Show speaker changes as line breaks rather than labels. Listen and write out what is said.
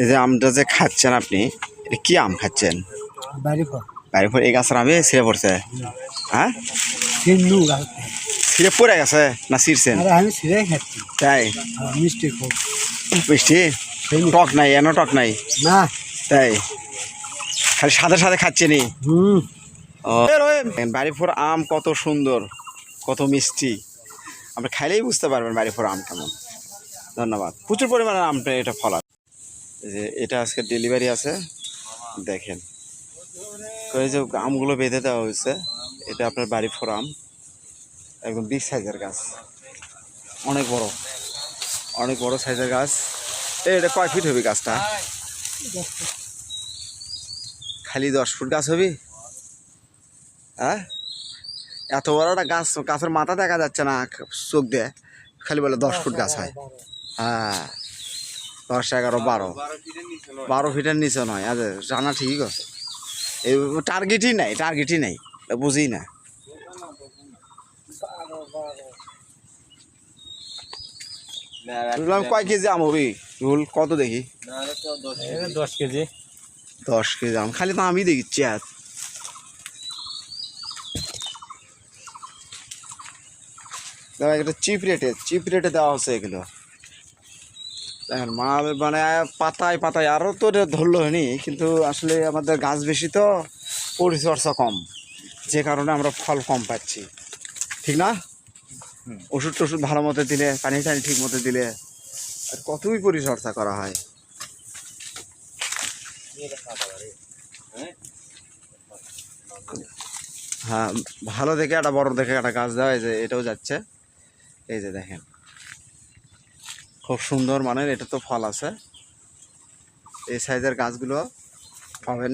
এই যে আমটা যে খাচ্ছেন আপনি এটা কি আম খাচ্ছেন?
বাড়ি পর
বাড়ির পর এই গাছের আমে ছিঁড়ে পড়ছে? হ্যাঁ? ছিঁড়ে পড়ে গেছে না ছিঁড়ছেন? তাই?
মিষ্টি
মিষ্টি? টক নাই এনো টক নাই?
না।
তাই? খালি সাথে সাথে খাচ্ছেনি
হুম।
বাড়িপুর আম কত সুন্দর কত মিষ্টি। আপনি খাইলেই বুঝতে পারবেন বাড়িপুর আম কেমন। ধন্যবাদ। প্রচুর পরিমাণে আমটা এটা এই যে এটা আজকে ডেলিভারি আছে। দেখেন। এই যে আমগুলো বেঁধে দেওয়া হয়েছে এটা আপনার বাড়ি ফোর আম। একদম বিগ সাইজের গাছ। অনেক বড়। অনেক বড় সাইজের গাছ। এই এটা কয় ফিট হবে গাছটা? খালি দশ ফুট গাছ হবে? হ্যাঁ? এত বড় একটা গাছ গাছের মাথা দেখা যাচ্ছে না চোখ দিয়ে। খালি বলে দশ ফুট গাছ হয়। হ্যাঁ। দশ এগারো বারো। বারো ফিটের নিচে নয় আজ জানা ঠিক আছে এই টার্গেটই নাই টার্গেটই নাই বুঝি না। বললাম কয় কেজি আম হবি? রুল কত দেখি?
দশ কেজি।
দশ কেজি আম খালি তো আমি দেখি চেয়ার দেখো একটা চিপ রেটে চিপ রেটে দেওয়া হচ্ছে এগুলো। দেখেন মাল মানে পাতায় পাতায় আরও তো ধরলো হয়নি কিন্তু আসলে আমাদের গাছ বেশি তো পরিচর্যা কম যে কারণে আমরা ফল কম পাচ্ছি। ঠিক না? ওষুধ টষুধ ভালো মতো দিলে পানি টানি ঠিক মতো দিলে আর কতই পরিচর্যা করা হয়? হ্যাঁ ভালো দেখে একটা বড় দেখে একটা গাছ দেওয়া এই যে এটাও যাচ্ছে। এই যে দেখেন। খুব সুন্দর মানের এটা তো ফল আছে। এই সাইজের গাছগুলো পাবেন।